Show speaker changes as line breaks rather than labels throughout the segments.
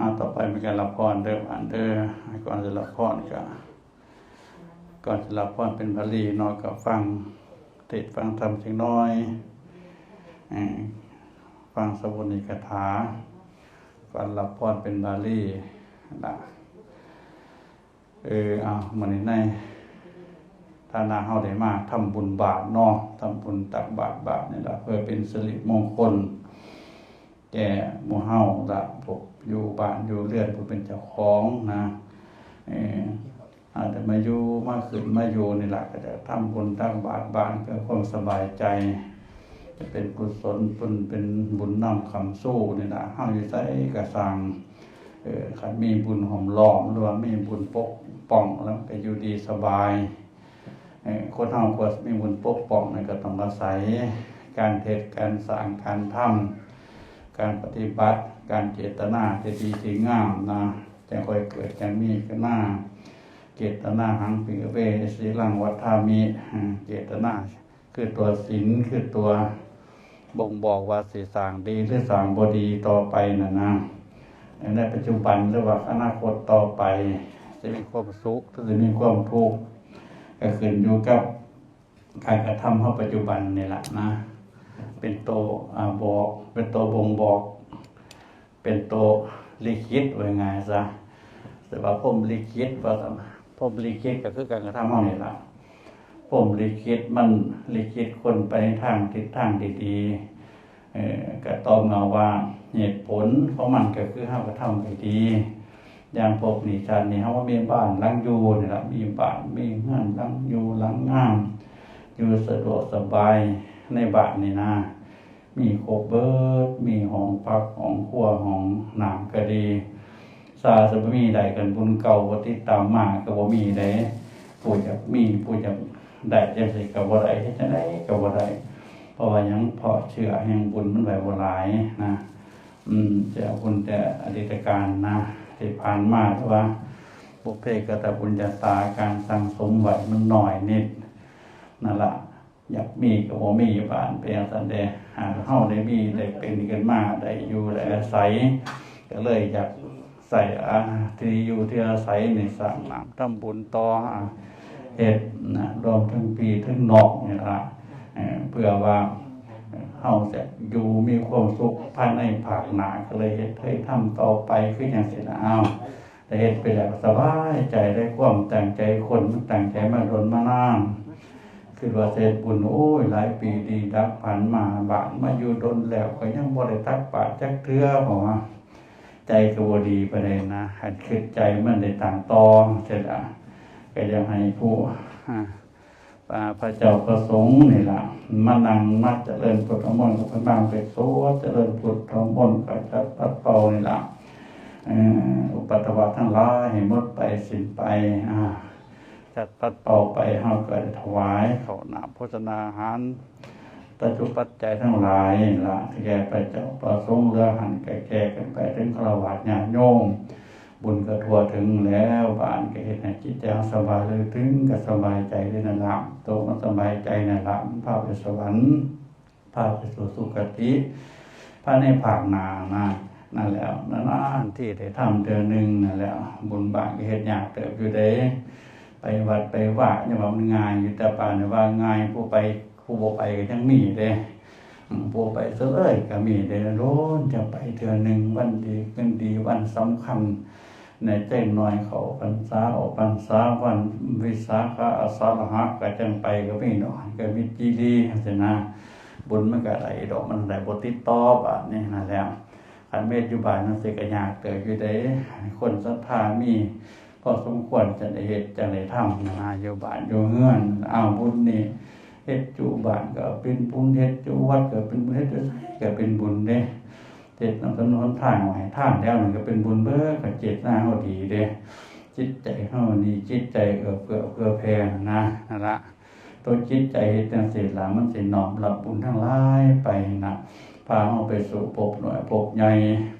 อ่าต่อไปเป็นการรับพรเด้ออ่านเด้อก่อนจะรับพรก็ก่อนจะรับพรเป็นบาลีนอกก็ฟังเทศน์ฟังธรรมเล็กน้อยฟังสมุนิกถาก่อนรับพรเป็นบาลีนะเออเอามื้อนในฐานะเฮาได้มาทำบุญบาตรเนาะทำบุญตักบาตรบาตรนี่ละเพื่อเป็นสิริมงคลแก่หมู่เฮาละพวก อยู่บ้านอยู่เรือนผู้เป็นเจ้าของนะเอออาจจะมาอยู่มาขึ้นมาอยู่นี่แหละก็จะทำบุญตั้งบาตรบ้านเพื่อความสบายใจ จะเป็นกุศลบุญเป็นบุญนำคำสู้นี่แหละเฮาอยู่ใส่กระสังเออคันมีบุญหอมล้อมหรือว่ามีบุญปกป้องแล้วก็อยู่ดีสบายเออคนเฮาควรมีบุญปกป้องนี่ก็ต้องอาศัยการเทศการสร้างการทำการปฏิบัติ การเจตนาจะดีที่งามนะจะค่อยเกิดจะมีขึ้นมาเจตนาหังปิเวสีลังวัฏามิเจตนาคือตัวศีลคือตัวบ่งบอกว่าสิสางดีหรือสางบดีต่อไปนะนะในปัจจุบันหรือว่าอนาคตต่อไป จะมีความสุขจะมีความทุกข์ก็ขึ้นอยู่กับการกระทำของปัจจุบันนี่แหละนะ เป็นโตวอ่าบอกเป็นโตวบ่งบอก เป็นโตวลิขิตว่าไงซะแต่ว่าผมลิขิตว่าผมลิขิตก็คือการกระทำของนี่ละผมลิขิตมันลิขิตคนไปในทางทิศทางดีๆเออก็ตอบเงาว่าเหตุผลของมันก็คือห้ากระทำไปดีอย่างพวกนิชานนี่เขาว่ามีบ้านหลังอยู่นี่ละมีบ้านมีงื่อนหลังอยู่หลังงาม อยู่สะดวกสบายในบ้านนี่นะ มีโคบเบิร์ดมีห้องพักหองครัวหองน้ำก็ดีซาสบมีใดกันบุญเก่าบ่ติตามมาก็บ่มีใดผู้จะมีผู้จะได้จังซี่ก็บ่ได้จังได้ก็บ่ได้เพราะว่ายังเพาะเชื่อแห่งบุญมันไว้บ่หลายนะ อืมจะบุญแต่อดีตการนะที่ผ่านมาแต่ว่าบุพเพกตบุญญาตาการสั่งสมไหวมันหน้อยนิดนั่นละอยากมีก็บ่มีบานเป็นสันเด หาเฮาได้มีได้เป็นกันมาได้อยู่ได้อาศัยก็เลยอยากใส่อาที่อยู่ที่อาศัยในสร้างน้ำทำบุญต่อเฮ็ดนะรวมทั้งปีทั้งนอกนี่ละเอ่อเพื่อว่าเฮาจะอยู่มีความสุขภายในภาคหนาก็เลยเฮ็ดให้ทำต่อไปคืออย่างเสินะอ้าวแต่เฮ็ดไปแล้วสบายใจได้ความแตั้งใจคนตั้งใจมาโดนมานาน คือว่าเศษบุญโอ้ยหลายปีดีดับผ่านมาบาทมาอยู่ดนแล้วก็ยังบ่ได้ตักบาทจักเทื่อบอใจก็บ่ดีไปเลยนะหัดคิดใจมันได้ต่างตองเสร็จอะก็ยังให้ผู้พระเจ้าประสงค์นี่ละมานั่งมาเจริญพุทธมนต์กับพระบางไปโซเจริญพุทธมนต์ก็จะตัดเป่านี่ละอุปัตตวะทั้งหลายให้หมดไปสิ้นไปอ่า จัดปัดเป่าไปเฮาก็ได้ถวายเขาหนาโภชนาหารปัจจุปัจจัยทั้งหลายละแก่ไปเจ้าประสงค์เรือหันแก่ๆกันไปถึงฆรวาสญาโยมบุญก็ทั่วถึงแล้วบ้านก็เฮ็ดให้จิตใจสบายเลยถึงก็สบายใจได้นั่นละโตมันสบายใจนั่นละมันพไปสวรรค์พาพไปสู่สุคติพาในภาคนานะนั่นแล้วนั่นที่ได้ทำเดือนหนึ่งนั่นแล้ว บุญบานก็เฮ็ดยากเติบอยู่เด้ ไปวัดไปว่าเนี่ยว่ามันง่ายอยู่แต่ป่านเนี่ยว่าง่ายผู้ไปผู้บไปก็ยังมีเด้อืมผู้ไปเสยเลยก็มีเด้โล้นจะไปเทื่อหนึ่งวันดีขึ้นดีวันสำคัญในเจ้งน้อยเขาพรรษาออกพรรษาวันวิสาขะอาสาฬหะก็จังไปก็ไมีน้อยก็มีจีดีสินะบุญมันก็ไหลดอกมันไหลบ่ติดต่อบาดนี่นั่นแล้วคันเมตยู่บ้านนั่นสิกยากเกิดอยู่เด้คนศรัทธามี พอสมควรจะได้เฮ็ดจะได้ทำนะอยู่บ้านอยู่เฮือนอ้าวบุญนี่เฮ็ดจูบานก็เป็นบุญเฮ็ดจูวัดก็เป็นบุญเฮ็ดอยู่ไสก็เป็นบุญเด้เฮ็ดนำถนนท่างไว้ทางแล้วมันก็เป็นบุญเบ้อก็เจตนาเฮาดีเด้จิตใจเฮานี่จิตใจเออเฟื้อเพื่อแผ่นะนั่นละตัวจิตใจเฮ็ดจังซี่ล่ะมันเสิน้อมรับบุญทั้งหลายไปนะพาเฮาไปสู่ภพน้อยภพใหญ่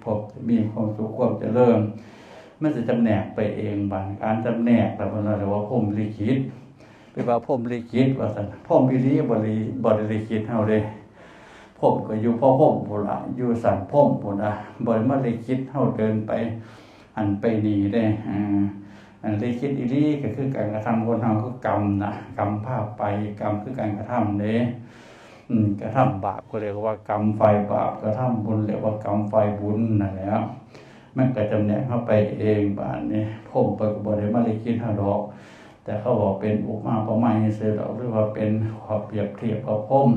ภพมีความสุขความเจริญ มันจะจำแนกไปเองบางการจำแนกแต่ว่าเราเรียกว่าพรมลิขิตไปว่าพรมลิขิตว่าสันพรมพิริบริบริลิขิตเฮาเด้พผมก็อยู่พ่อผมพุ่นละอยู่สันผมพุ่นละบ่ได้มาลยคิดเฮาเดินไปอันไปดีได้อ่าอันลยคิดอีหลีก็คือการกระทำคนเฮาคือกรรมนะกรรมภาพไปกรรมคือการกระทำเด้อืมกระทำบาปก็เรียกว่ากรรมไฟบาปกระทำบุญเรียกว่ากรรมไฟบุญนั่นแหละ มันก็จำแนกเข้าไปเองบาดนี้ผมไปกบ่ได้มาเลยคิดเฮาดอก แต่เขาบอกเป็นอุปมาประไมยซื้อดอกหรือว่าเป็นขอเปรียบเทียบกับพม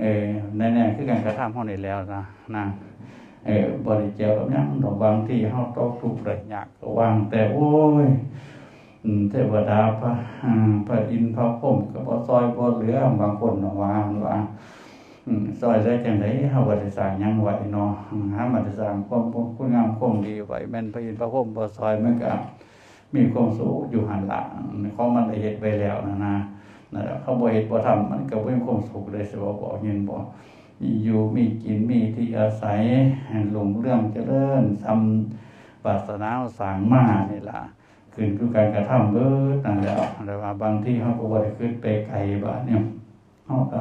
เออแน่ๆคือการกระทำเฮานี่แล้วนะนะเออบริเจียวกับหยังดอกบางที่เฮาตกทุกข์ได้ยากวางแต่โอ้ยเทวดาพระพระอินทร์พระพรหมก็บ่ซอยบ่เหลือบางคนนะว่าว่าอืม ซอยได้จังไดเฮาบ่ได้สร้างยังไว้เนาะอืมหามาได้สร้างความคุณงามความดีไว้แม่นพระอินทร์พระพรหมบ่ซอยมันก็มีความสุขอยู่หันหลังเขามันได้เฮ็ดไปแล้วนะนะนั่นและเขาบ่เฮ็ดบ่ทำมันก็บ่มีความสุขเลยสิบ่บอกยินบ่มีอยู่มีกินมีที่อาศัยหลงเรื่องเจริญทำปรารถนาสางมานี่ล่ะขึ้นคือการกระทำเบิดนั่นแหละแต่ว่าบางที่เขาก็บ่ได้ขึ้นไปไกลบาดเนี่ยเฮาก็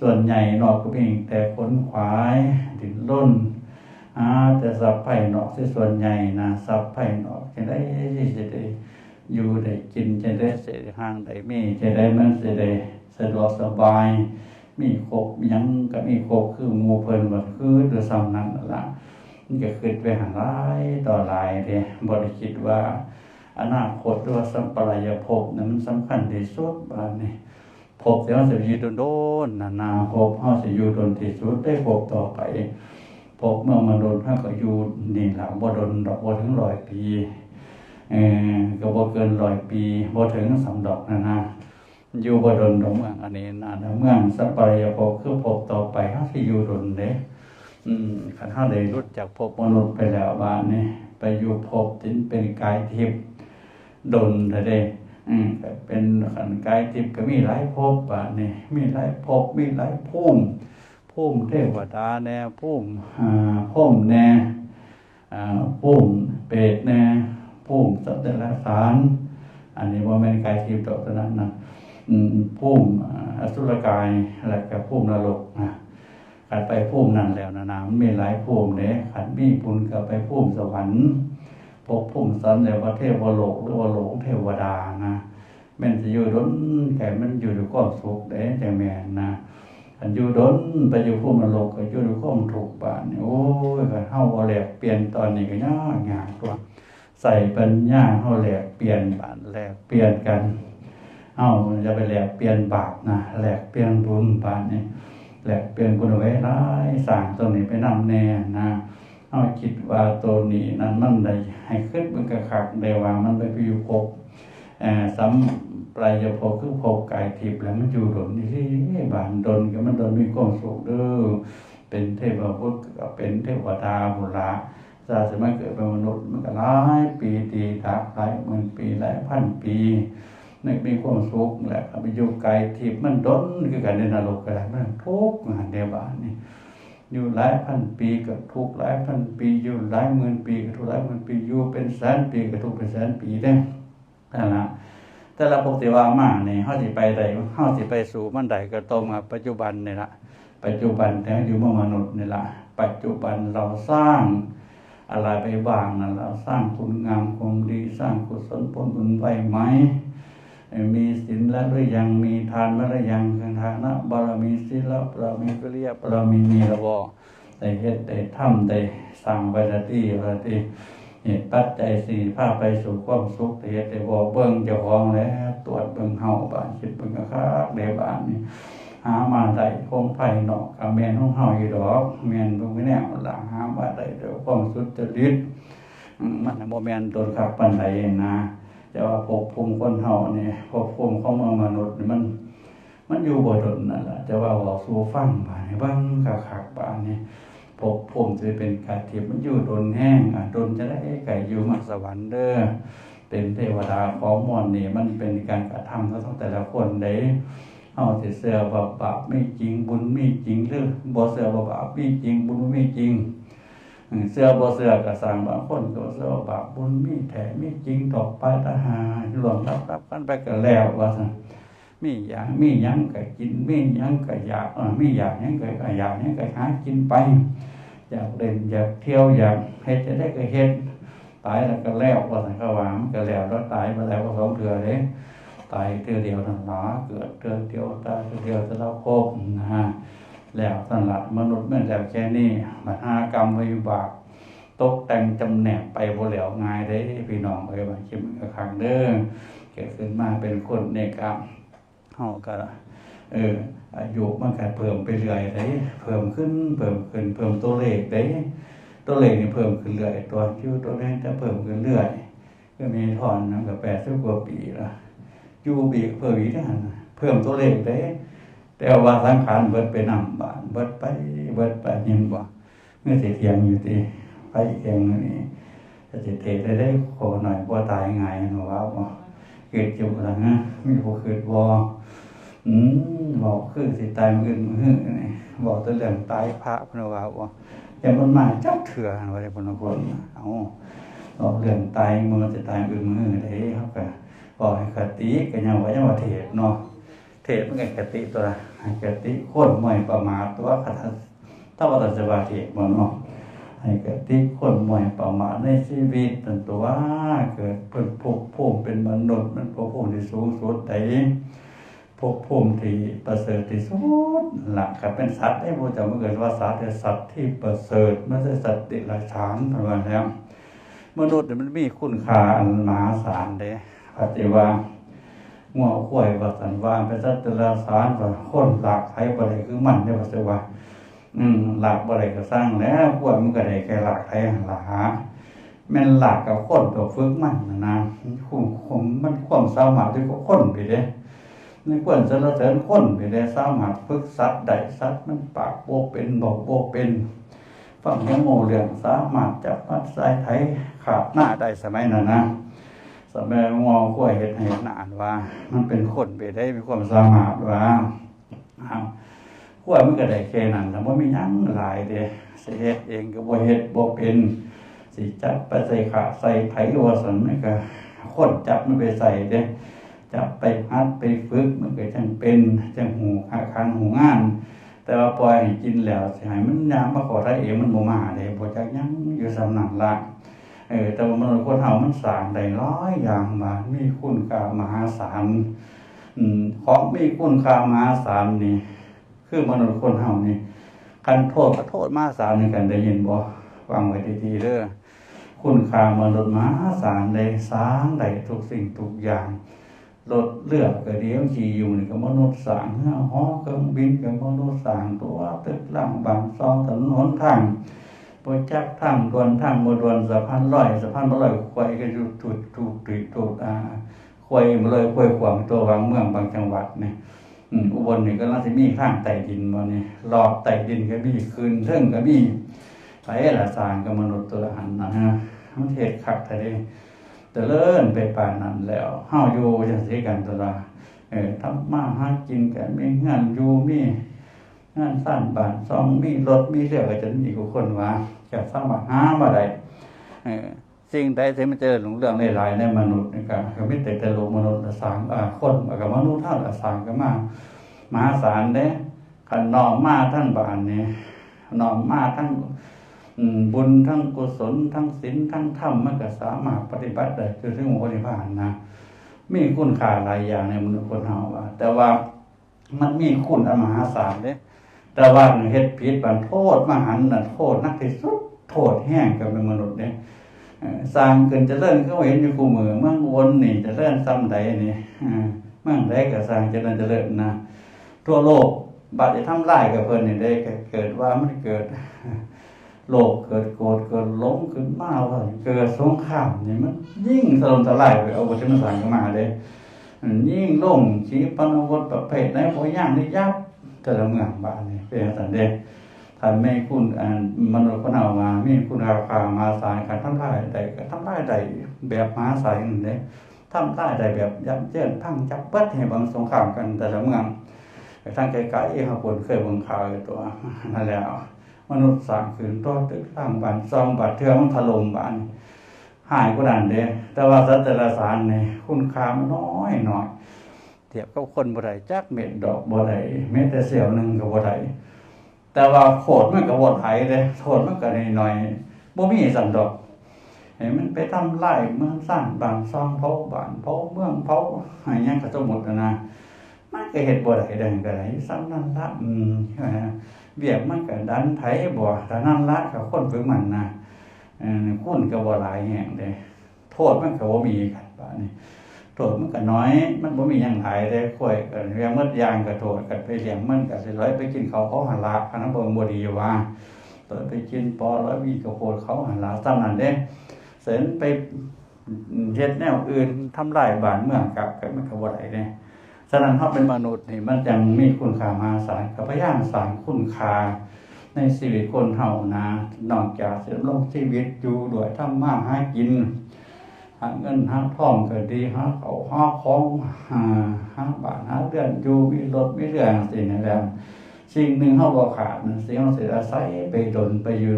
ส่วนใหญ่นอกก็เพียงแต่ขนขวายดิ้นร่นอาแต่สับไผ่นอกที่ส่วนใหญ่นะสับไผ่นอกจะได้จะได้อยู่ได้กินจะได้เสด็ห้างได้มีจะได้มันจะได้สะดวกสบาย มีครบยังก็มีครบคือมูเพิ่นบ่คือหรือซ้ำนั้นนั่นละมันก็คิดไปหาหลายต่อหลายเด้บ่ได้คิดว่า อนาคตหรือว่าสัมปรายภพนั้นมันสำคัญที่สุดบาดนี้ พที่เฮาสิอยู่โดนๆนานๆภพเฮาสิอยู่โดนที่สุดได้ภพต่อไปพบเมื่อมาโดนพระก็อยู่นี่หลังบ่โดนดอกบ่ถึงร้อยปีเออก็บ่เกินร้อยปีบ่ถึงสามดอกนะนะอยู่บ่โดนดอกเมืองอันนี้นะนะเมืองสัปปะรายภพคือภพต่อไปเฮาสิอยู่โดนเด้อืมคันเฮาได้รุดจากภพมนุษย์ไปแล้วบาดนี้ไปอยู่ภพที่เป็นกายทิพย์ดนเด้อ เด้อืมก็เป็นขันกายทิพย์ก็มีหลายภพบาดนี้มีหลายภพมีหลายภูมิพุ่มเทวดาแน่พุ่มอ่าพุ่มแน่อ่าพุ่มเปรตแน่พุ่มสัตว์เดรัจฉานอันนี้ว่าแม่นกายทิพย์ดอกเท่านั้นนะอืมพุ่มอสุรกายอะไรกับพุ่มนรกนะขันไปพุ่มนั่นแล้วนะนะมันมีหลายพุ่มเนี่ยขันมีบุญก็ไปพุ่มสวรรค์ พบพุ่มสันเรียว่าเทวโลกหรือว่าโลกเทวดานะแม่นจะอยู่ดนแก่มันอยู่ด้วยความสุขเด้จังแม่นนะอันอยู่ดนไปอยู่ภูมิโลกก็อยู่ด้วยความถูกบาดนี่โอ้ยก็เฮาบ่แลกเปลี่ยนตอนนี้ก็ยากยากตัวใส่ปัญญาเฮาแหลกเปลี่ยนบาดแหลกเปลี่ยนกันเฮาจะไปแหลกเปลี่ยนบาปนะแหลกเปลี่ยนบุญบาดนี่แหลกเปลี่ยนบุญเอาไว้หลายสร้างตัวนี้ไปนำแน่นะ เฮาคิดว่าตัวนี้นั้นมันได้ให้ขึ้นมันก็คักได้ว่ามันไปอยู่ภพเอ่อสัมปลายภพคือภพกายทิพย์แล้วมันอยู่ดนนี่ที่บานดนก็มันดนมีความสุขเด้อเป็นเทพบุตรก็เป็นเทวดาบุระศาสนาเกิดเป็นมนุษย์มันก็หลายปีตีตาหลายหมื่นปีหลายพันปีนึกมีความสุขแหละไปอยู่กายทิพย์มันดนคือกันในนรกก็ได้มันทุกข์งานเดียบานนี่ อยู่หลายพันปีก็ทุกหลายพันปีอยู่หลายหมื่นปีก็ทุกหลายหมื่นปีอยู่เป็นแสนปีก็ทุกเป็นแสนปีได้นั่นละแต่ละภพที่ว่ามาเนี่ยเฮาสิไปใดเฮาสิไปสู่มันใดก็ตรงกับปัจจุบันนี่ละปัจจุบันแต่อยู่เมื่อมนุษย์นี่ละปัจจุบันเราสร้างอะไรไปบ้างนั่นเราสร้างคุณงามความดีสร้างกุศลผลบุญไว้ไหม มีศีลแล้วหรือยังมีทานแล้วหรือยังทานะบารมีศีลบารมีวิริยบารมีมีแล้วบ่ได้เฮ็ดได้ทำได้สร้างไว้ละที่ละที่เหตุปัจจัยสี่พาไปสู่ความสุขแต่เหตุแต่บอกเบิ่งเจ้าของแล้วตรวจเบิ่งเฮาบ้านคิดเบิ่งก็คักเดบ้านนี่หามาได้คงไผนอกกับแม่นของเฮาอยู่ดอกแม่นเบิ่งไว้แนวล่ะหามาได้ด้วยความสุจริตมันบ่แม่นตนคักปานใดนะ แต่ว่าภพภูมิคนเฮาเนี่ยภพภูมิของมนุษย์นี่มัน มันอยู่บ่ดนนั่นแหละจะว่าบอกสู่ฟังบาดนี้เบิ่งคักๆบาดนี้ภพภูมิจะเป็นกายทิพย์มันอยู่ดนแห้งอะดนจะได้ไก่อยู่มาสวรรค์เด้อเป็นเทวดาของมอนนี่มันเป็นการกระทำของแต่ละคนเด้เอาเสือบาปไม่จริงบุญไม่จริงหรือบ่เสือบาปไม่จริงบุญไม่จริง เสือบ่เสือก็สร้างบางคนก็เสือบาปบุญมีแท้มีจริงต่อไปทหารรวมรับรับกันไปก็แล้วว่ามีอยากมียังก็กินมียังก็อยากมีอยากยังก็อยากยังก็หากินไป อยากเล่นอยากเที่ยวอยากเฮ็ดจะได้ก็เฮ็ดตายแล้วก็แล้วว่าสันเขวามก็แล้วแล้วตายมาแล้วก็สองเถื่อเลยตายเทื่อเดียวนั่นหนาเกิดเทื่อเดียวตายเทื่อเดียวจะเล่าครบนะฮะ แล้วสันละมนุษย์เมื่อแล้วแค่นี้มหากรรมวิบากตกแต่งจำแนกไปบ่แล้วง่ายได้พี่น้องเอ้ยบางทีมันก็ขังเด้อเกิดขึ้นมาเป็นคนในกรรมเฮาก็เอออายุมันก็เพิ่มไปเรื่อยได้เพิ่มขึ้นเพิ่มขึ้นเพิ่มตัวเลขได้ตัวเลขนี่เพิ่มขึ้นเรื่อยตัวคิวตัวเลขจะเพิ่มขึ้นเรื่อยก็มีทอนนั่นก็แปดสิบกว่าปีละยูบีเพิ่มอีกนะเพิ่มตัวเลขได้ แต่ว่าสังขารเบิดไปนำบานเบิดไปเบิดไปยังบ่เมื่อเสิเทียงอยู่ที่ไปเองนี่จะสิเทได้ได้ขอหน่อยบ่ตายง่ายหนูว่าบ่เกิดจุละฮะมีผู้เกิดบ่อืมบอกคือสิตายมืออื่นมือนี่บอกตัวเรื่องตายพระพนว่าบ่อย่ามันมาจับเถื่อว่าได้พนคนเอาบอกเรื่องตายมือจะตายมืออื่นมืออื่นได้เขาก็บอกให้คติก็ยังว่ายังว่าเทศเนาะ เทศมันก็คติตัวละให้คติคนไม่ประมาทตัวคาถาถ้าว่าตัสวาเทศบ่เนาะให้คติคนไม่ประมาทในชีวิตนั่นตัวเกิดเป็นภพภูมิเป็นมนุษย์มันภพภูมิที่สูงสุดได้ภพภูมิที่ประเสริฐที่สุดหลักก็เป็นสัตว์ได้พูดจะไม่เกิดว่าสัตว์แต่สัตว์ที่ประเสริฐไม่ใช่สัตว์ติราชานประมาณนี้มนุษย์เนี่ยมันมีคุณค่าอันมหาศาลเด้ปฏิว่า งัวข้วยว่าสันว่าเป็นสัตว์ติราชานว่าคนหลากไทยบ่ได้คือมันได้ว่าสว่าอืมหลากบ่ได้ก็สร้างแล้วข้วยมันก็ได้แค่หลากไทยหล่ะฮะแม่นหลากกับคนตัวฝึกมันนะนะคุ้มคุ้มมันความสามารถที่ก็คนไปเด้ในควรจะละเสริญคนไปได้สามารถฝึกสัตว์ได้สัตว์มันปากโบเป็นบอกโบเป็นฟังยังโมเรื่องสามารถจับมัดสายไทยขาดหน้าได้สมัยนั้นนะ สมัยงอขั้วเห็ดให้นานว่า มันเป็นคนไปได้มีความสามารถว่าอ้าขั้วมันก็ได้แค่นั้นแต่ว่ามียั้งหลายเด้สิเฮ็ดเองก็บ่เฮ็ดบ่เป็นสิจับไปใส่ขาใส่ไผว่าสันมันก็คนจับมันไปใส่เด้จะไปพัดไปฝึกมันก็จังเป็นจังหูอาคารหูงาน แต่ว่าปล่อยให้กินแล้วสิให้มันยามมาขอได้เองมันบ่มาเด้บ่จักยั้งอยู่สำนักละ เออแต่ว่ามนุคนเฮามันสร้างได้ร้อยอย่างมา มีคุณค่ามหาศาลอืมของมีคุณค่ามหาศาลนี่ คือมนุษย์คนเฮานี่คันโทษโทษมหาศาลนี่กันได้ยินบ่ฟังไว้ดีๆเด้อคุณค่ามนุษย์มหาศาลได้สร้างได้ทุกสิ่งทุกอย่างรถเลือกก็เดียวขี่อยู่นี่ก็มนุษย์สร้างเฮือหอเครื่องบินก็มนุษย์สร้างตัวตึกหลังบางซองถนนหนทาง บ่จักทางด่วนทางบ่ด่วนสะพานลอยสะพานบ่ลอยควายก็อยู่ถูกถูกติดถูกอ่าควายบ่ลอยควายขวางตัวบางเมืองบางจังหวัดเนี่อืมอุบลนี่ก็น่าสิมีข้างใต้ดินบ่นี่ยรอบใต้ดินก็มีคืนเทิงก็มีไปละสางกับมนุษย์ตัวละหันนะฮะมันเฮ็ดคักท้เด้เจริญไปป่านนั้นแล้วเฮาอยู่จังซี่กันตัวลอดเออทำมาหากินกันมีงานอยู่มี งานสร้างบ้านซองมีรถมีเรือก็จะมีผู้คนว่าจะสามาหามาได้เออสิ่งใดที่มันเจอหลงเรื่องหลายๆในมนุษย์นี่ก็ก็มีแต่แต่โลกมนุษย์สร้างอ่าคนกับมนุษย์เท่าละสร้างกันมามหาศาลเด้คันนอมมาทั้งบ้านเนี่น้อมมาทั้งบุญทั้งกุศลทั้งศีลทั้งธรรมมันก็สามารถปฏิบัติได้จนถึงองค์นิพพานนะมีคุณค่าหลายอย่างในมนุษย์คนเฮาว่าแต่ว่ามันมีคุณอันมหาศาลเด้ แต่ว่าเฮ็ดผิดบันโทษมหันน่ะโทษนักที่สุดโทษแห้งกับมนุษย์เด้เอ่อสร้างเกินจะเลิ่นเขาเห็นอยู่คู่มือเมืองวนนี่จะเลิ่นซ้ำใดนี่เมืองใดก็สร้างเจริญเจริญนะทั่วโลกบัดจะทำลายกับเพิ่นนี่ได้เกิดว่ามันเกิดโลกเกิดโกรธเกิดหลงขึ้นมาว่าเกิดสงครามนี่มัน ยิ่งสลมสลายไปเอาบทที่มันสั่งกันมาเลยยิ่งลงขีปนวุธประเภทไหนพอย่างนี่ยับ แต่ละเมืองบ้านเนี่ยเป็นสันเดชถ้าไม่คุณมนุษย์คนเอามาไมีคุณราคามาสายการทำลายใดก็ทำลายใดแบบมาสายนั่นเด้ทำลายใดแบบยับเยินพังจับเบิดให้บางสงครามกันแต่ละเมืองไปทางไกลๆเขาคนเคยบิ่งข่าวตัวนั่นแหล้ว มนุษย์สร้างขึ้นตัวตึกสร้างบ้านซองบาดเทือมันถล่มบ้านหายกว่านั้นเด้แต่ว่าสัตว์แต่ละสารเนี่ยคุณค่ามันน้อยหน่อย ทียบกับคนบ่ได้จักเม็ดดอกบ่ได้แม้แต่เสี้ยวหนึงก็บ่ได้แต่ว่าโคตรมันก็บ่ไถเด้โทษมันก็น้อยๆบ่มีสันดอกให้มันไปทำลายเมืองสร้างบ้านซ่องเผาบ้านเผาเมืองเผาให้หยังก็สมมุตินะมันก็เฮ็ดบ่ได้เดังก็ได้ซ้ำนั่นละอืมเวียกมันก็ดันไผบ่แต่นั่นละก็คนฝึกมันนะเออคุณก็บ่หลายแฮงเด้โทษมันก็บ่มีกันบาดนี้ โทษมันก็น้อย มันบ่มีหยังหลายได้ค่อยก็เลี้ยงมดยางก็โทษกันไปเลี้ยงมันก็สิร้อยไปกินเขาเขาหันละอันนั้นบ่บ่ดีว่าตัวไปกินปอร้อยวีก็โคตรเขาหันละซ้ำนั่นเด้เสร็จไปเฮ็ดแนวอื่นทำลายบ้านเมืองกับก็มันก็บ่ได้เด้ฉะนั้นเฮาเป็นมนุษย์นี่มันจังมีคุณค่ามหาศาลก็พยายามสร้างคุณค่าในชีวิตคนเฮานะนอกจากสิดำรงชีวิตอยู่ด้วยทำมาหากิน หาเงินหาทองก็ดีหาเขาหาของหาหาบ้านหาเรือนอยู่มีรถมีเรือสิ่งนั้นแล้วสิ่งหนึ่งเฮาบ่ขาดนั่นสิ่งเฮาสิอาศัยไปดนไปอยู่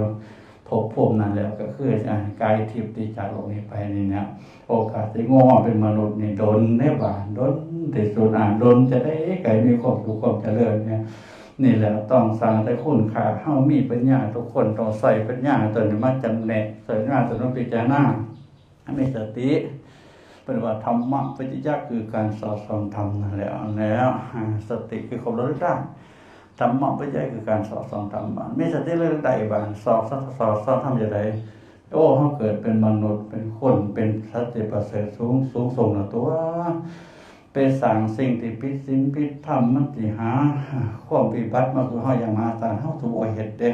ภพภูมินั้นแล้วก็คืออ่ากายทิพย์ที่จากโลกนี้ไปนี่เนี่ยโอกาสที่งอเป็นมนุษย์นี่ดนได้บ่านดนที่สุดอ่านดนจะได้ไกลมีความสุขความเจริญเนี่ยนี่แหละต้องสร้างแต่คุณค่าเฮามีปัญญาทุกคนต้องใส่ปัญญาตัวนี้มาจำแนกใส่ปัญญาตัวนี้พิจารณา ให้มีสติเป็นว่าธรรมะปฏิยักคือการสอดส่องธรรมนั่นแหละแล้วสติคือความระลึกได้ธรรมะปฏิยักคือการสอดส่องธรรมะมีสติเระลึกได้บ้างสอดสอดสอดสอดทำอย่างไรโอ้เขาเกิดเป็นมนุษย์เป็นคนเป็นสัตว์ที่ประเสริฐสูงสูงส่งนะตัวไปสั่งสิ่งที่พิสินพิธรรมมันสิหาความปิบัติมาคือเฮาอย่ามาศาลเฮาถูกเอาเฮ็ดเด้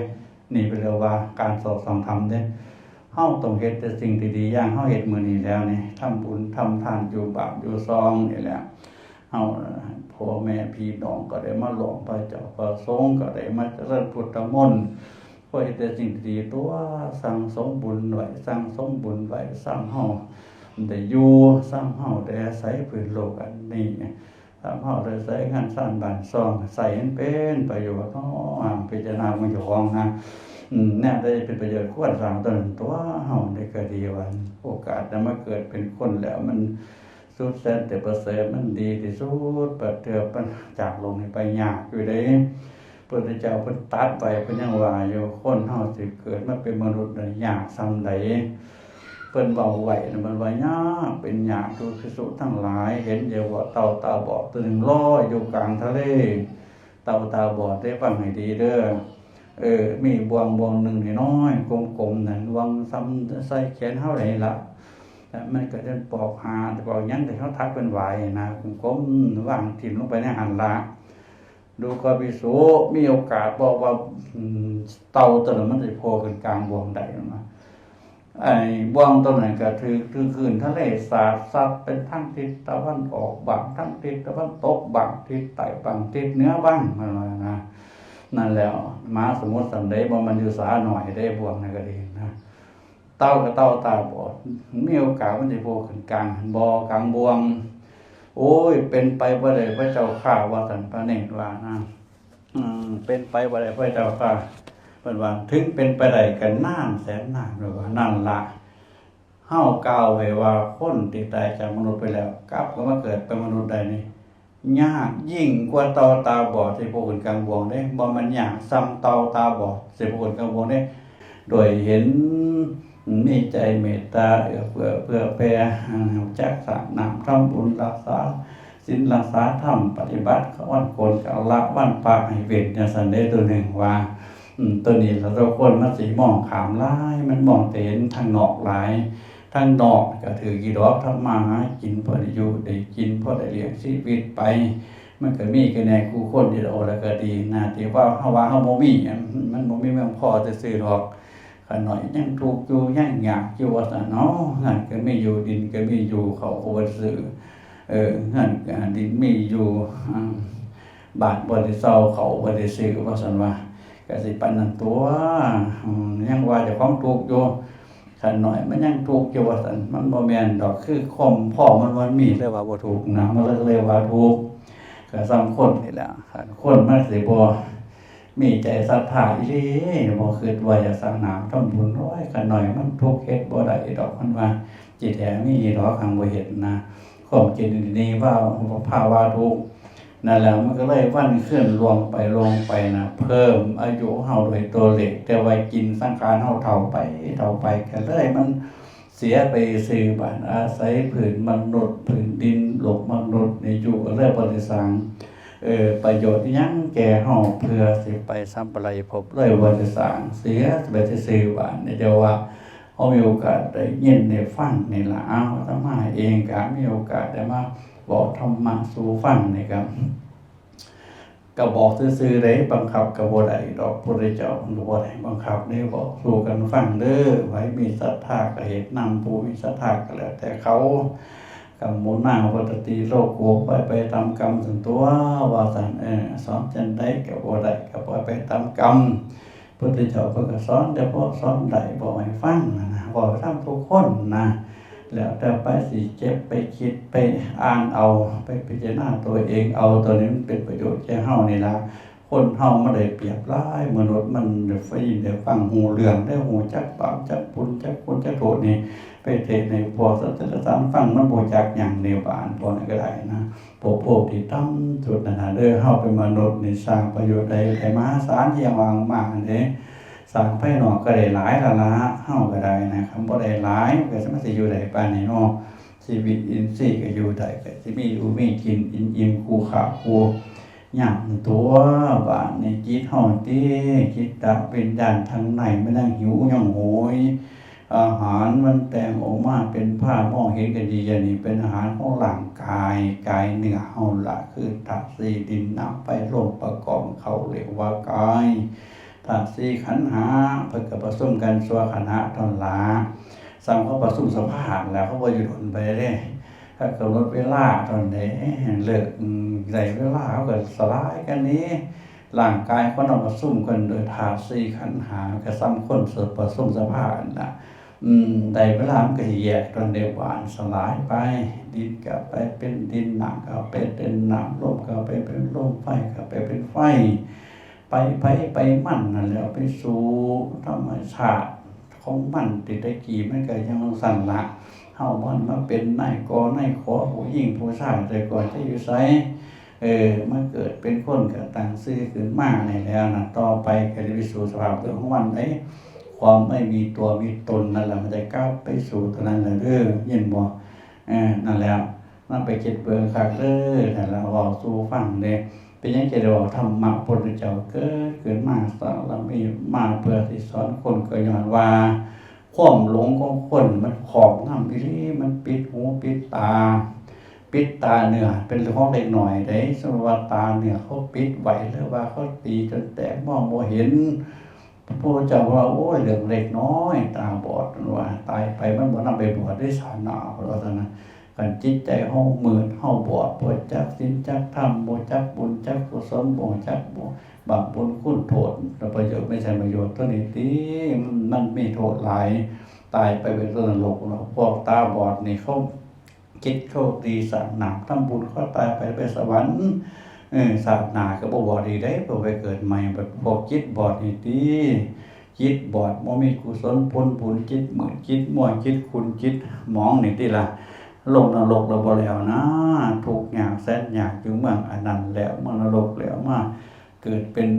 นี่เป็นเรียกว่าการสอดส่องธรรมเด้ เฮาต้องเฮ็ดแต่สิ่งที่ดีอย่างเฮาเฮ็ดมือนี้แล้วนี่ทำบุญทำทานอยู่บาปอยู่ซองนี่แหละเฮาพ่อแม่พี่น้องก็ได้มาหลวงพระเจ้าพระสงฆ์ก็ได้มาเจริญพุทธมนต์เพื่อเฮ็ดแต่สิ่งที่ดีตัวสั่งสมบุญไว้สั่งสมบุญไว้สร้างเฮาได้อยู่สร้างเฮาได้อาศัยพื้นโลกอันนี้สร้างเฮาได้ใช้งานสร้างบ้านซองใส่เป็นประโยชน์เนาะพิจารณาของเจ้าของนะ แน่ได้เป็นประโยชน์ควรสร้างตนตัวเฮาได้ก็ดีวัน โอกาสได้มาเกิดเป็นคนแล้วมันสุดแสนแต่ประเสริฐมันดีที่สุดปิดเถือมันจากลงนี่ไปยากอยู่เด้พระเจ้าเพิ่นตัดไปเพิ่นยังว่าอยู่คนเฮาสิเกิดมาเป็นมนุษย์น่ะยากซ้ำใดเพิ่นเว้าไหวนะมันว่ายากเป็นยากทุกขสุทั้งหลาย เห็นอยู่ว่าเต่าตาบอดตัวหนึงลอยอยู่กลางทะเล เต่าตาบอดได้ฟังให้ดีเด้อ เออมีบวงบวงหนึ่งน้อยๆกลมๆนั่นวงซ้ำใส่แขนเท่าไหร่ละแต่มันก็จะปอกหาปอกยังแต่เขาทักเป็นไหวนะกลมๆวางถิ่มลงไปในหันละดูกบิสูมีโอกาสบอกว่าเตาตัวนั้นมันจะโผล่ขึ้นกลางบวงใดมาไอ้บวงตัวนั้นก็ถือคือคืนทะเลสาบซัดเป็นทั้งทิศตะวันออกบางทั้งทิศตะวันตกบางทิศใต้บางทิศเหนือบ้างมันว่านะ นั่นแล้วหมาสมมติสำเร็จบ่มันอยู่สาหน่อยได้บวงนั่นก็ดีนะเต้ากับเต้าตาบอดมีโอกาสมันจะโผล่ขึ้นกลางบ่อกลางบวง โอ้ย เป็นไปบ่ได้พระเจ้าข้าว่าสันพระเนตรว่านะอืมเป็นไปบ่ได้พระเจ้าข้าเพิ่นว่าถึงเป็นไปได้กันนานแสนนานเลยว่านั่นละเฮากล่าวไว้ว่าคนที่ตายจากมนุษย์ไปแล้วกลับก็มาเกิดเป็นมนุษย์ได้นี่ ยากยิ่งกว่าเตาตาบอดสิพวกคนกลางวงได้บ่มันยากซ้ำเตาตาบอดสิพวกคนกลางวงได้โดยเห็นมีใจเมตตาเอื้อเพื่อเพื่อแผ่จักสางนามทำบุญรักษาศีลรักษาธรรมปฏิบัติเขาวันโกนกับละวันพระให้เวทเนี่ยสันเดตัวหนึ่งว่าตัวนี้เราทุกคนมันสิมองขามหลายมันมองแต่เห็นทางนอกหลาย ทางนอกก็ถือกี่ดอกทำมาหากินพอได้อยู่ได้กินพอได้เลี้ยงชีวิตไป มันก็มีกันแน่คู่คนที่โอาแล้วก็ดีนะที่ว่าเฮาว่าเฮาบ่มีมันบ่มีเมืองพอจะซื้อดอกขาน้อยยังทุกอยู่ยังยากอยู่ว่าซั่นเนาะนั่นก็มีอยู่ดินก็มีอยู่เขาก็บ่ซื้อเออนั่นก็ดินมีอยู่บาทบ่ได้เซาเขาบ่ได้ซื้อว่าซั่นว่าก็สิปานนั้นตัวยังว่าเจ้าของทุกอยู่ ขันหน่อยมันยังถูกอยู่ว่าซั่นมันบ่แม่นดอกคือคมพ่อมันวันมีเลยว่าบ่ถูกนะมันเลยเลยว่าถูกก็สำคนนี่แหละคันคนมันสิบ่มีใจศรัทธาอีหลีบ่คิดว่าจะสร้างนามทำบุญร้อยขันหน่อยมันทุกข์เฮ็ดบ่ได้ดอกมันว่า จิตแท้มีดอกคังบ่เห็นนะคความคิดนี้ว่าภาวะทุกข์ นั่นแหละมันก็เลยวันขึ้นลวงไปลงไปนะเพิ่มอายุเฮาโดยตัวเล็กแต่ว่ากินสังขารเฮาเท่าไปเท่าไปก็เลยมันเสียไปสื่อบ้านอาศัยผืนมนุษย์ผืนดินหลกมนุษย์ในอยู่กับเรื่องบริสังเออประโยชน์ยังแก่เฮาเพื่อสิไปสัมปรายภพเลยว่าจะสร้างเสียไปจะซื้อบานเนี่ยเดี๋ยวว่าเฮามีโอกาสได้ยินได้ฟังนี่ล่ะอ้าวอาตมาเองก็มีโอกาสได้มา บอกธรรมะสู่ฟังนี่ครับก็บอกซื่อๆได้บังคับก็บ่ได้ดอกพระเจ้าก็บ่ได้บังคับได้บอกสู่กันฟังเด้อไว้มีศรัทธาก็เฮ็ดนำผู้มีศรัทธาก็แล้วแต่เขากรรมมุนาวัตติโลกโกไปไปตามกรรมส่วนตัวว่าสันเออสอนจันได้กับบ่ได้กับปล่อยไปตามกรรมพุทธเจ้าก็สอนแต่พอสอนได้บ่ให้ฟังนะนะบ่ทำทุกคนนะ แล้วแต่ไปสิเจ็บไปคิดไปอ่านเอาไปพิจารณาตัวเองเอาตัวนี้มันเป็นประโยชน์แก่เฮานี่ละคนเฮาบ่ได้เปรียบร้ายมนุษย์มันได้ฟังได้ฟังหูเรื่องได้หูจักบาปจักบุญจักคุณจักโทษนี่ไปเทศในพวกสัตว์สารฟังมันบ่จักอย่างในบานพวนั้นก็ได้นะพวกพวกที่ตั้มสุดนะนะเด้อเฮาเป็นมนุษย์นี่สร้างประโยชน์ใดได้มหาศาลที่ยงวางมากเด้ สร้างภายนอกก็ได้หลายละละเฮาก็ได้นะครับบ่ได้หลายก็สามารถสิอยู่ได้ปานนี้เนาะชีวิตอินทรีย์ก็อยู่ได้ก็สิมีอยู่มีกินอิ่มอิ่มคูขาคูหยังตัวบ้านในจิตเฮาติจิตตะเป็นด้านทางในไม่นั่งหิวยังโหยอาหารมันแต่งออกมาเป็นผ้ามองเห็นกันดีอย่างนี้เป็นอาหารของร่างกายกายเนื้อเฮาละคือธาตุสี่ดินน้ำไฟลมประกอบเขาเรียกว่ากาย ธาตุสี่ขันหาเพื่อกับผสมกันสัวขันหะตอนลาสร้างเขาผสมสภาพแล้วเขาบ่อยู่นไปได้ถ้ากำหนดเวลาตอนไหนเลิกใส่เวลาเขาเก็สลายกันนี้ร่างกายเขานำมาซุ่มกันโดยธาตุสี่ขันหากระซ้ำคนเสริผสมสภาพนะอืมได้เวลามันก็แยกตอนเดียวหวานสลายไป ดินก็ไปเป็นดินหน้ำก็ไปเป็นน้ำลมก็ไปเป็นลมไฟก็ไปเป็นไฟ ไปไปไปมั่นนั่นแหล้วไปสู่ธรรมชาติของมันติดตะกี้มันก็ยังสั่นละเฮามันมาเป็นนายกนายขอผู้หญิงผู้ชายแต่ก่อนจะอยู่ไสเออมาเกิดเป็นคนก็ตั้งชื่อขึ้นมาในแล้วนะต่อไปก็จะไปสู่สภาพเรื่องของมันไอ้ความไม่มีตัวมีตนนั่นแหละมันจะก้าวไปสู่ตรงนั้นเลยเด้อเย็นบ่เออนั่นแหล้วนั่นไปคิดเบิ่งคักเด้อนั่นแหละเว้าสู่ฟังเด้ เป็นยังจะได้เว้าธรรมะพระพุทธเจ้าเกิดขึ้นมาสอนเรามีมาเพื่อที่สอนคนก็ย้อนว่าความหลงของคนมันขอบงำอีหลีมันปิดหูปิดตา ปิดตาเนื้อเป็นเรื่องของเด็กหน่อยได้สมมติว่าตาเนื้อเขาปิดไว้หรือว่าเขาตีจนแตกมองบ่เห็นพระพุทธเจ้าว่าโอ้ยเรื่องเล็กน้อย ตาบอดว่า ตายไปมันบ่นำไปบวชได้สานาเพราะฉะนั้น กันจิตใจเฮามืดเฮาบอดบ่จักศีลจักธรรมบ่จักบุญจักกุศลบ่จักบ่บาปบุญคุณโทษแล้วประโยชน์ไม่ใช่ประโยชน์ตัวนี้ติมันมันมีโทษหลาย ตายไปเป็นต้นโลกเนาะพวกตาบอดนี่เขาคิดโชคดีสางหนักทำบุญเขาตายไปไปสวรรค์เออศาสนาก็บ่บดีได้บ่ไปเกิดใหม่แบบพวกจิตบอดนี่ติจิตบอดบ่มีกุศลผลบุญจิตมืดจิตมั่วจิตคุณจิตมองนี่ติล่ะ ลงนรกแล้วบ่แล้วนะทุกข์ยากแสนยากอยู่เมืองอันนั้นแล้วเมืองนรกแล้วมาเกิดเป็น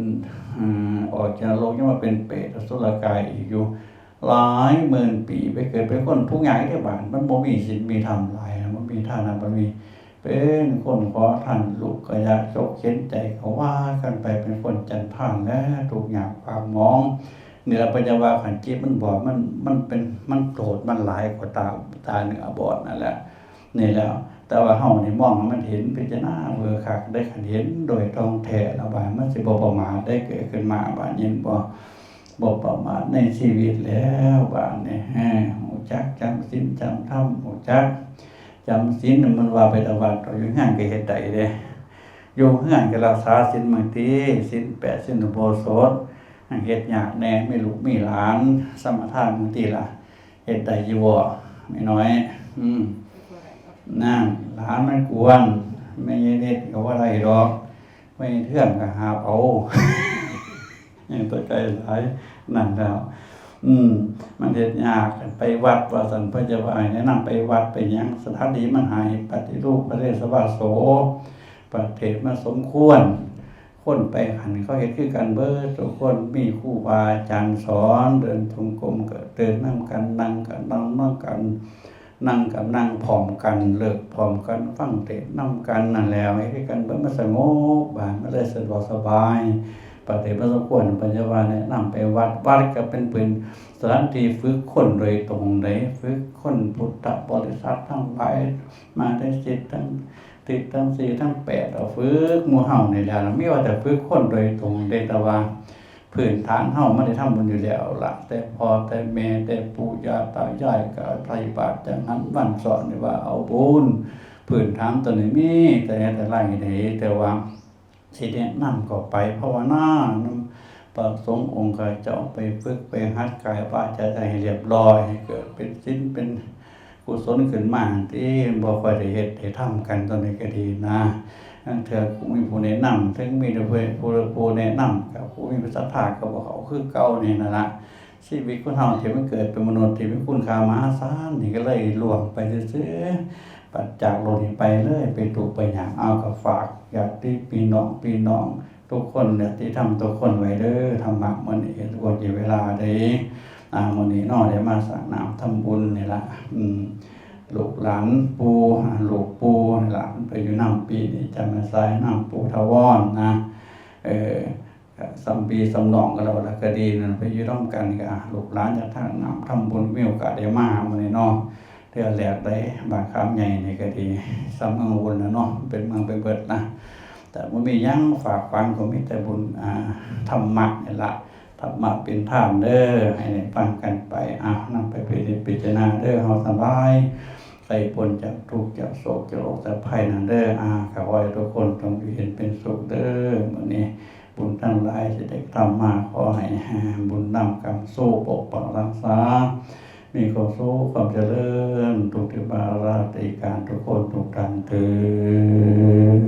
ออกจากนรกยังมาเป็นเปรตสุรกายอีกอยู่หลายหมื่นปีไปเกิดเป็นคนทุกข์ยากที่บ้านมันบ่มีศีลมีธรรมหลายนะมันมีท่านะบ่มีเป็นคนขอท่านลูกกระยาโชคเข็นใจเขาว่ากันไปเป็นคนจันทานและถูกอย่างความมองนี่เราปัญญาวาขันจิตมันบอดมันมันเป็นมันโกรธมันหลายกว่าตาตาเนื้อบอดนั่นแหละ นี่แล้ว แต่ว่าเฮานี่มองมันเห็นพิจารณาเวอคักได้ขันเห็นโดยตรงแท้ระบายมันสิบ่ประมาทได้เกิดขึ้นมาบาดยินบ่บ่ประมาทในชีวิตแล้วบาดนี้ฮะฮู้จักจำศีลจำธรรมฮู้จักจำศีลน่ะมันว่าไปตะวันต่ออยู่งานก็เฮ็ดได้เด้อยู่งานก็รักษาศีลมื้อติศีล8ศีลอุโบสถเฮ็ดยากแน่ไมีลูกไมีหลาน สมทานมื้อติล่ะเฮ็ดได้อยู่บ่ไม่น้อย อืม นั่นหลานมันกวนไม่ใช่เด็ดก็ว่าไรดอกไม่เทื่อนก็หาเอาอย่างตัวไกลหลายนั่นแล้วอืม มันเฮ็ดยากไปวัดว่าสันเพิ่นจะว่าให้แนะนำไปวัดไปยังสถานที่มันหายปฏิรูปประเทศสวาโสประเทศมันสมควร คนไปหันเขาเฮ็ดคือกันเบิดทุกคนมีครูบาอาจารย์สอน เดินจงกรมก็เดินนํกันนั่งกันนั่งนอนกัน นั่งกับนั่งพร้อมกันเลิกพร้อมกันฟังเทศน์นํกันนั่นแล้วให้กันเบิดมัสงบบานมันเลยสะดวกสบายประเทศมันสมควรปัญญาวาแนะนำไปวัดวัดก็เป็นปืนสถานที่ฝึกคนโดยตรงเลยฝึกคนพุทธบริษัททั้งหลายมาได้จิตทั้งติดทั้งสี่ทั้งแปดเอาฝึกมู่เฮาในแล้วไม่ว่าแต่ฝึกคนโดยตรงได้แต่ว่า พื้นฐานเฮาไม่ได้ทำบุญอยู่แล้วล่ะแต่พอแต่แม่แต่ปู่ย่าตายายก็ไตรบาตจังนั้นวันสอนว่าเอาบุญพื้นฐานตัวนี้มีแต่แต่ไรเด้แต่ว่าสิแนะนำก็ไปภาวนาประสงค์องค์ก็จะเอาไปฝึกไปหัดกายว่าจะได้ให้เรียบร้อยให้เกิดเป็นสิ้นเป็นกุศลขึ้นมาที่บ่ค่อยได้เฮ็ดได้ทำกันตอนนี้ก็ดีนะ ทั้งเถื่อผู้มีผู้แนะนำถึงมีแต่ผู้ผู้ผู้แนะนำกับผู้มีศรัทธาก็บ่เขาคือเก่าเนี่ยนั่นล่ะชีวิตคนเฮาที่มันเกิดเป็นมนุษย์ที่มีคุณค่ามหาศาลนี่ก็เลยล่วงไปซื่อๆปัดจากโลกนี้ไปเลย ไปถูกไปอย่างเอากับฝากญาติพี่ปีน้องพี่น้องทุกคนเนี่ยที่ทำทุกคนไว้เด้อทำมากมันเองทุกคนเวลาเด้อ่ามื้อนี้นาะได้มาสร้างน้ำทำบุญนี่ล่ะอืม ลูกหลานปูลูกปูนี่ล่ะมันไปอยู่น้ำปีนี่จำมาใส่น้ำปูทวรนนะเออสัมปีสำนองกันแล้วละก็ดีนั่นไปอยู่ร่วมกันก็ลูกหลานจะทางน้ำทำบุญมีโอกาสได้มามื้อนี้เนาะเทื่อแรกได้บางคำใหญ่ในก็ดีสำเมืองบุญนะเนาะเป็นเมืองเป็นเบิดนะแต่บ่มียั้งฝากฟังก็มีแต่บุญอ่าธรรมะนี่ละธรรมะเป็นธรรมเด้อให้ฟังกันไปอ้าวนำไปพิจารณาเด้อเฮาสบาย พ้นจากทุกข์จากโศกจากโรคจากภัยนั่นเด้ออาขอไว้ทุกคนต้องเห็นเป็นสุขเด้อวันนี้บุญทั้งหลายจะได้ทำมาขอให้บุญนำกรรมสู้ปกปักรักษา มีความสู้ความเจริญทุกทิบาราติการทุกคนทุกการเตือน